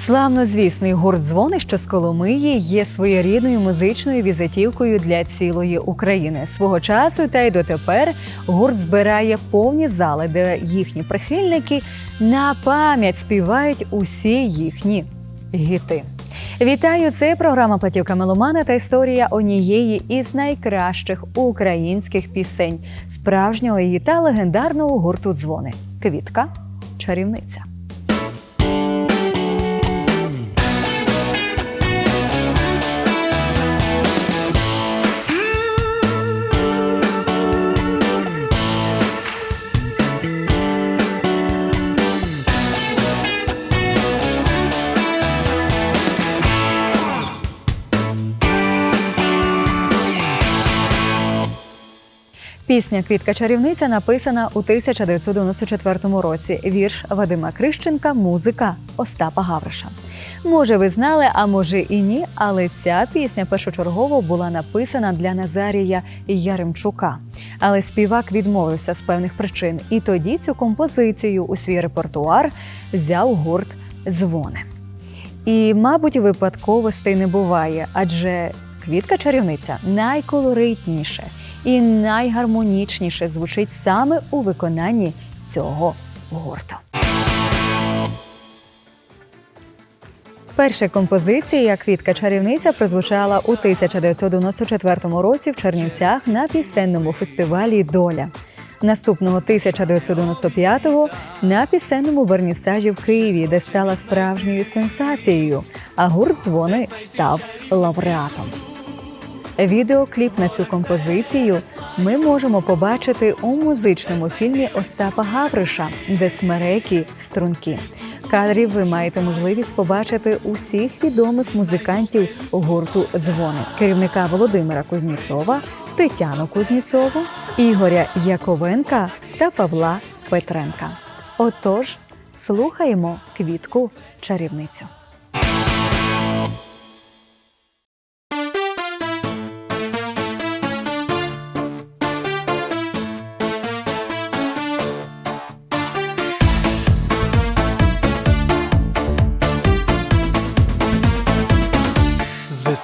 Славнозвісний гурт дзвони, що з Коломиї є своєрідною музичною візитівкою для цілої України. Свого часу та й дотепер гурт збирає повні зали, де їхні прихильники на пам'ять співають усі їхні гіти. Вітаю! Це програма Платівка Меломана та історія однієї із найкращих українських пісень справжнього її та легендарного гурту дзвони. Квітка чарівниця. Пісня Квітка чарівниця написана у 1994 році. Вірш Вадима Крищенка, музика Остапа Гавриша. Може, ви знали, а може і ні, але ця пісня першочергово була написана для Назарія Яремчука. Але співак відмовився з певних причин, і тоді цю композицію у свій репертуар взяв гурт Дзвони. І, мабуть, випадковостей не буває, адже квітка чарівниця найколоритніше і найгармонічніше звучить саме у виконанні цього гурту. Перша композиція Квітка чарівниця прозвучала у 1994 році в Чернівцях на пісенному фестивалі Доля. Наступного 1995-го на пісенному вернісажі в Києві, де стала справжньою сенсацією, а гурт дзвони став лауреатом. Відеокліп на цю композицію ми можемо побачити у музичному фільмі Остапа Гавриша, де смерекі струнки. Кадрів ви маєте можливість побачити усіх відомих музикантів гурту дзвони, керівника Володимира Кузніцова, Тетяну Кузніцову, Ігоря Яковенка та Павла Петренка. Отож, слухаємо квітку чарівницю.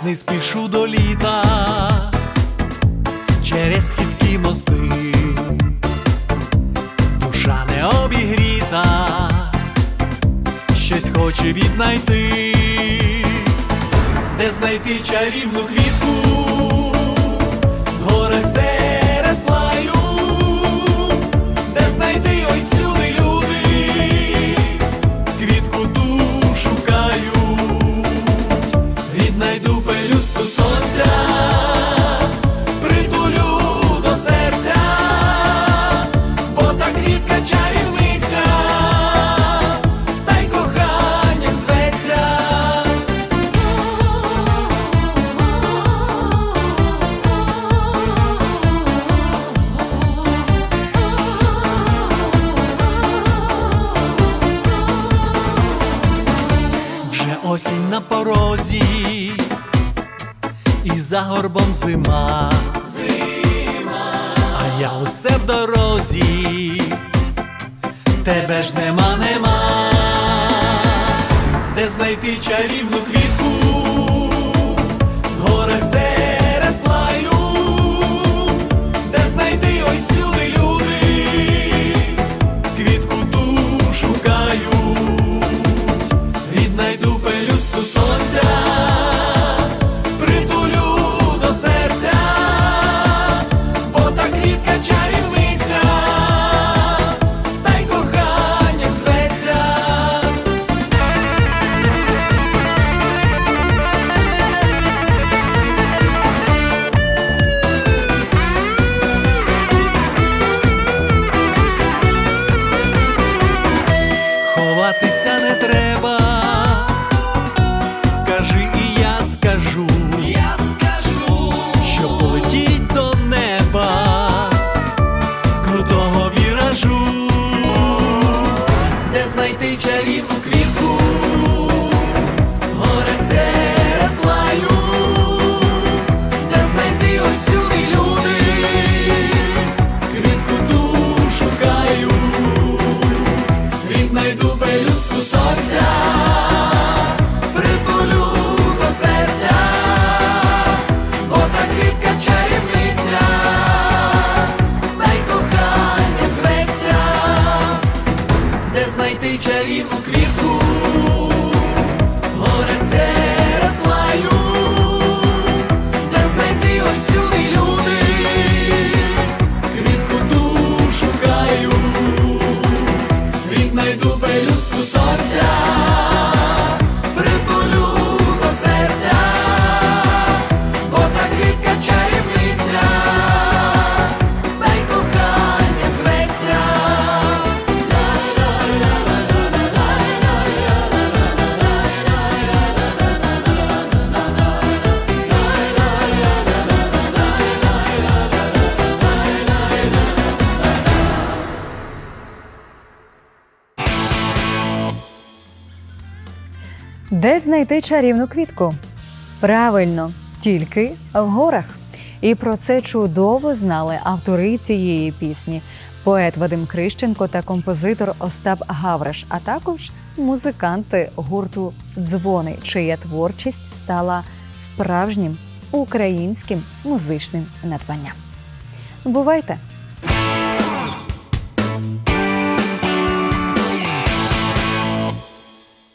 Весни спішу до літа через хиткі мости, душа не обігріта, щось хоче віднайти, де знайти чарівну квітку, осінь на порозі, і за горбом зима. Зима. А я усе в дорозі, тебе ж нема, нема, де знайти чарівну пелюстку сонця. Де знайти чарівну квітку? Правильно, тільки в горах. І про це чудово знали автори цієї пісні, поет Вадим Крищенко та композитор Остап Гавриш, а також музиканти гурту Дзвони, чия творчість стала справжнім українським музичним надбанням. Бувайте!